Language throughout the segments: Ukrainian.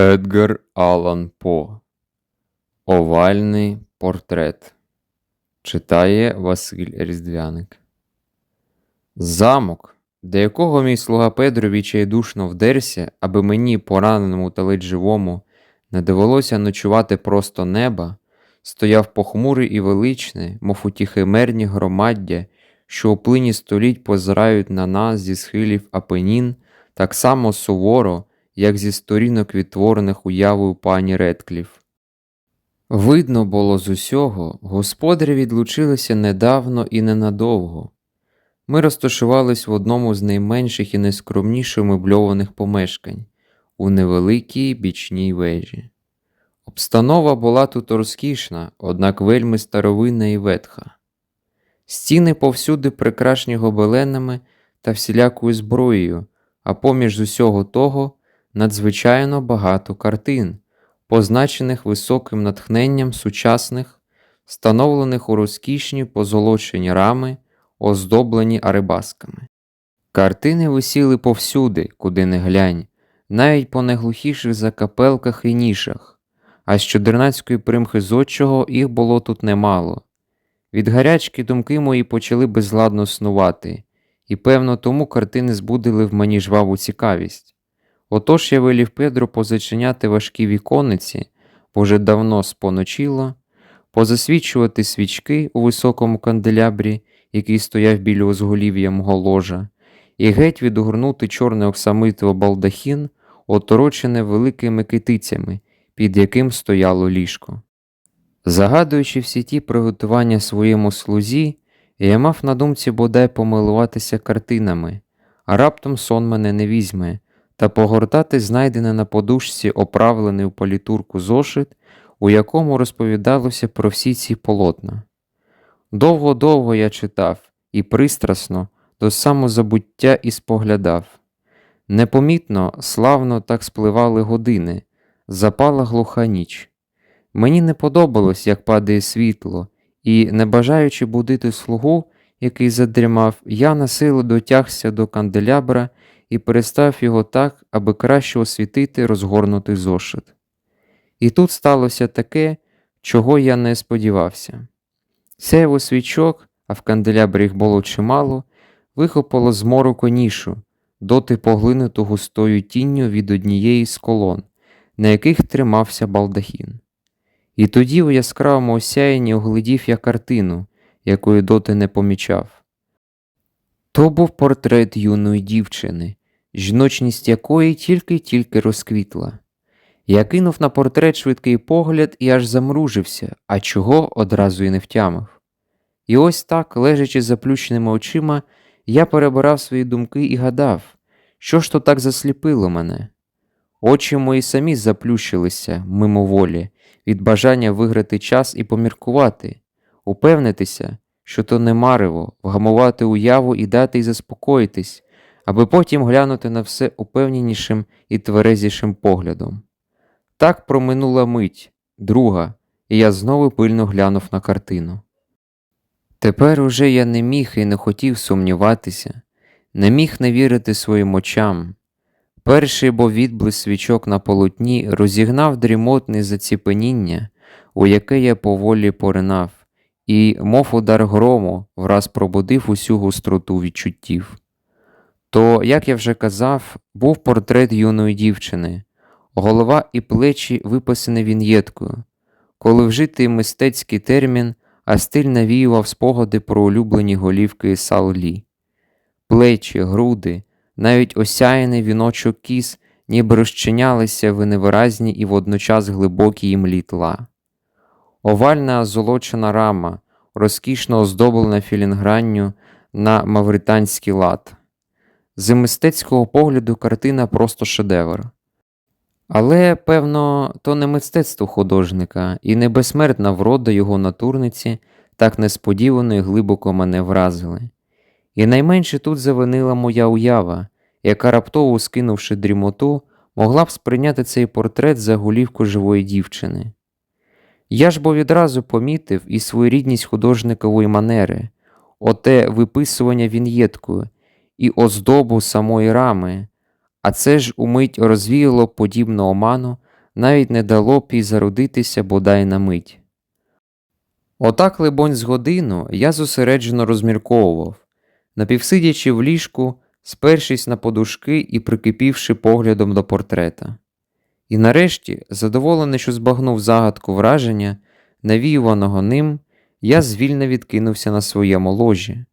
Едгар Аллан По. Овальний портрет. Читає Василь Різдвяник. Замок, до якого мій слуга Педро відчайдушно вдерся, аби мені, пораненому та ледь живому, не довелося ночувати просто неба, стояв похмурий і величний, мов у ті химерні громаддя, що у плині століть позирають на нас зі схилів Апенін, так само суворо, як зі сторінок відтворених уявою пані Редкліф. Видно було з усього, господарі відлучилися недавно і ненадовго. Ми розташувались в одному з найменших і найскромніших мебльованих помешкань у невеликій бічній вежі. Обстанова була тут розкішна, однак вельми старовинна і ветха. Стіни повсюди прикрашені гобеленами та всілякою зброєю, а поміж усього того надзвичайно багато картин, позначених високим натхненням сучасних, встановлених у розкішні позолочені рами, оздоблені арибасками. Картини висіли повсюди, куди не глянь, навіть по найглухіших закапелках і нішах, а з чудернацької примхи зодчого їх було тут немало. Від гарячки думки мої почали безладно снувати, і, певно, тому картини збудили в мені жваву цікавість. Отож я велів Педро позачиняти важкі віконниці, бо вже давно споночило, позасвічувати свічки у високому канделябрі, який стояв біля узголів'я мого ложа, і геть відгорнути чорне оксамитово балдахін, оторочене великими китицями, під яким стояло ліжко. Загадуючи всі ті приготування своєму слузі, я мав на думці бодай помилуватися картинами, а раптом сон мене не візьме, та погортати знайдене на подушці оправлений у політурку зошит, у якому розповідалося про всі ці полотна. Довго-довго я читав і пристрасно до самозабуття і споглядав. Непомітно, славно так спливали години, запала глуха ніч. Мені не подобалось, як падає світло, і, не бажаючи будити слугу, який задрімав, я на силу дотягся до канделябра і перестав його так, аби краще освітити розгорнутий зошит. І тут сталося таке, чого я не сподівався. Сяйво свічок, а в канделябрі їх було чимало, вихопило з мороку нішу, доти поглинуту густою тінню від однієї з колон, на яких тримався балдахін. І тоді у яскравому осяянні оглядів я картину, якої доти не помічав. То був портрет юної дівчини, жіночність якої тільки-тільки розквітла. Я кинув на портрет швидкий погляд і аж замружився, а чого одразу й не втямив. І ось так, лежачи заплющеними очима, я перебирав свої думки і гадав, що ж то так засліпило мене. Очі мої самі заплющилися мимоволі, від бажання виграти час і поміркувати, упевнитися, що то не марево, вгамувати уяву і дати й заспокоїтись, аби потім глянути на все упевненішим і тверезішим поглядом. Так проминула мить, друга, і я знову пильно глянув на картину. Тепер уже я не міг і не хотів сумніватися, не міг не вірити своїм очам. Перший бо відблис свічок на полотні розігнав дрімотне заціпеніння, у яке я поволі поринав, і, мов удар грому, враз пробудив усю гостроту відчуттів. То, як я вже казав, був портрет юної дівчини, голова і плечі виписані він'єткою, коли вжитий мистецький термін, а стиль навіював спогади про улюблені голівки Саулі. Плечі, груди, навіть осяяний віночок кіз, ніби розчинялися в невиразні і водночас глибокі імлі тла. Овальна озолочена рама, розкішно оздоблена філінгранню на мавританський лад. З мистецького погляду картина просто шедевр. Але, певно, то не мистецтво художника і не безсмертна врода його натурниці так несподівано і глибоко мене вразили. І найменше тут завинила моя уява, яка раптово скинувши дрімоту, могла б сприйняти цей портрет за голівку живої дівчини. Я ж бо відразу помітив і своєрідність художникової манери, оте виписування він'єткою і оздобу самої рами, а це ж умить розвіяло подібну оману навіть не дало і зародитися бодай на мить. Отак, либонь, з годину я зосереджено розмірковував, напівсидячи в ліжку, спершись на подушки і прикипівши поглядом до портрета. І нарешті, задоволений, що збагнув загадку враження, навіюваного ним, я звільно відкинувся на своєму ложі.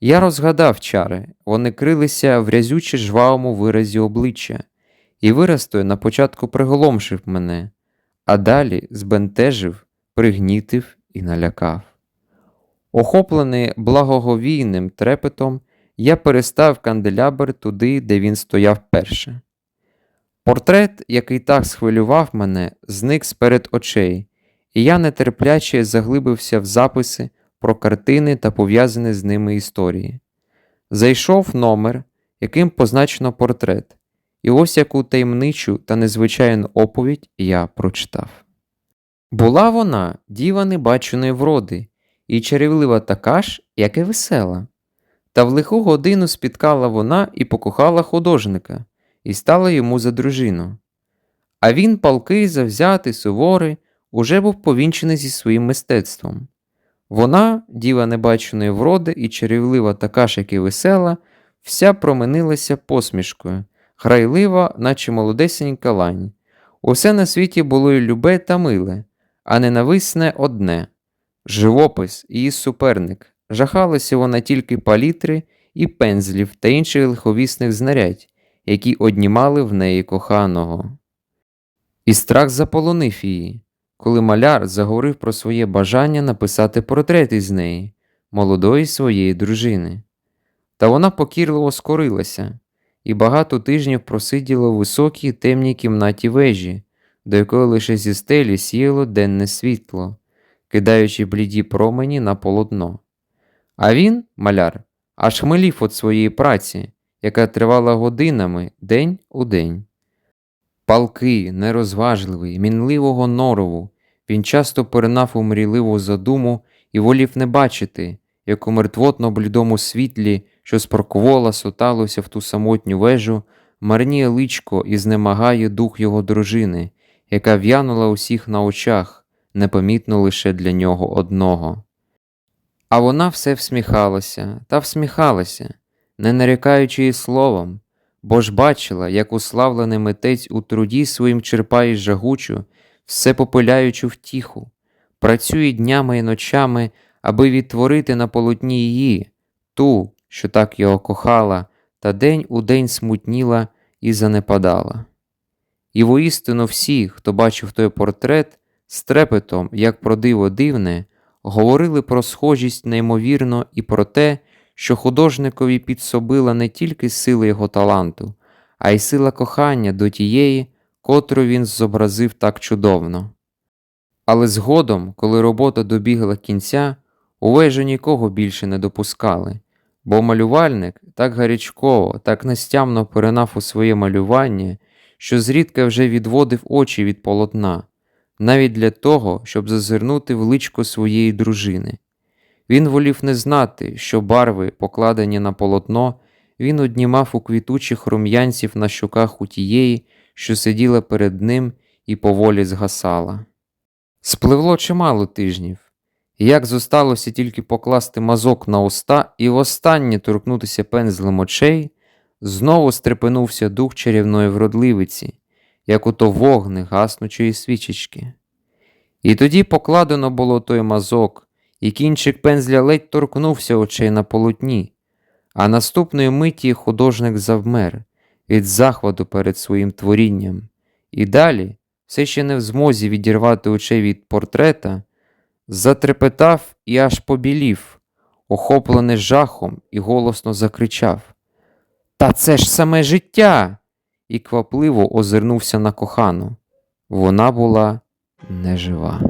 Я розгадав чари, вони крилися в рязюче жвавому виразі обличчя, і вираз той на початку приголомшив мене, а далі збентежив, пригнітив і налякав. Охоплений благоговійним трепетом, я перестав канделябр туди, де він стояв перше. Портрет, який так схвилював мене, зник сперед очей, і я нетерпляче заглибився в записи про картини та пов'язані з ними історії. Зайшов номер, яким позначено портрет, і ось яку таємничу та незвичайну оповідь я прочитав. Була вона діва небаченої вроди, і чарівлива така ж, як і весела. Та в лиху годину спіткала вона і покохала художника, і стала йому за дружину. А він, палкий, завзятий, суворий, уже був повінчений зі своїм мистецтвом. Вона, діва небаченої вроди і чарівлива така ж, як і весела, вся променилася посмішкою, грайлива, наче молодесенька лань. Усе на світі було й любе та миле, а ненависне одне живопис, її суперник. Жахалася вона тільки палітри і пензлів та інших лиховісних знарядь, які однімали в неї коханого. І страх заполонив її, коли маляр заговорив про своє бажання написати портрет із неї, молодої своєї дружини. Та вона покірливо скорилася і багато тижнів просиділа у високій темній кімнаті вежі, до якої лише зі стелі сіяло денне світло, кидаючи бліді промені на полотно. А він, маляр, аж хмелів від своєї праці, яка тривала годинами день у день. Палкий, нерозважливий, мінливого норову, він часто поринав у мрійливу задуму і волів не бачити, як у мертвотно блідому світлі, що спроквола соталося в ту самотню вежу, марніє личко і знемагає дух його дружини, яка в'янула усіх на очах, непомітно лише для нього одного. А вона все всміхалася та всміхалася, не нарікаючи й словом, бо ж бачила, як уславлений митець у труді своїм черпає жагучу, все попиляючу втіху, працює днями і ночами, аби відтворити на полотні її, ту, що так його кохала, та день у день смутніла і занепадала. І воістину всі, хто бачив той портрет, з трепетом, як про диво дивне, говорили про схожість неймовірно і про те, що художникові підсобила не тільки сила його таланту, а й сила кохання до тієї, котру він зобразив так чудовно. Але згодом, коли робота добігла кінця, у вежу нікого більше не допускали, бо малювальник так гарячково, так нестямно поринав у своє малювання, що зрідка вже відводив очі від полотна, навіть для того, щоб зазирнути в личко своєї дружини. Він волів не знати, що барви, покладені на полотно, він однімав у квітучих рум'янців на щоках у тієї, що сиділа перед ним і поволі згасала. Спливло чимало тижнів, як зосталося тільки покласти мазок на уста і востаннє торкнутися пензлем очей, знову стрепенувся дух чарівної вродливиці, як ото вогник гаснучої свічечки. І тоді покладено було той мазок, і кінчик пензля ледь торкнувся очей на полотні, а наступної миті художник завмер від захвату перед своїм творінням, і далі, все ще не в змозі відірвати очей від портрета, затрепетав і аж побілів, охоплений жахом, і голосно закричав Та це ж саме життя! і квапливо озирнувся на кохану. Вона була нежива.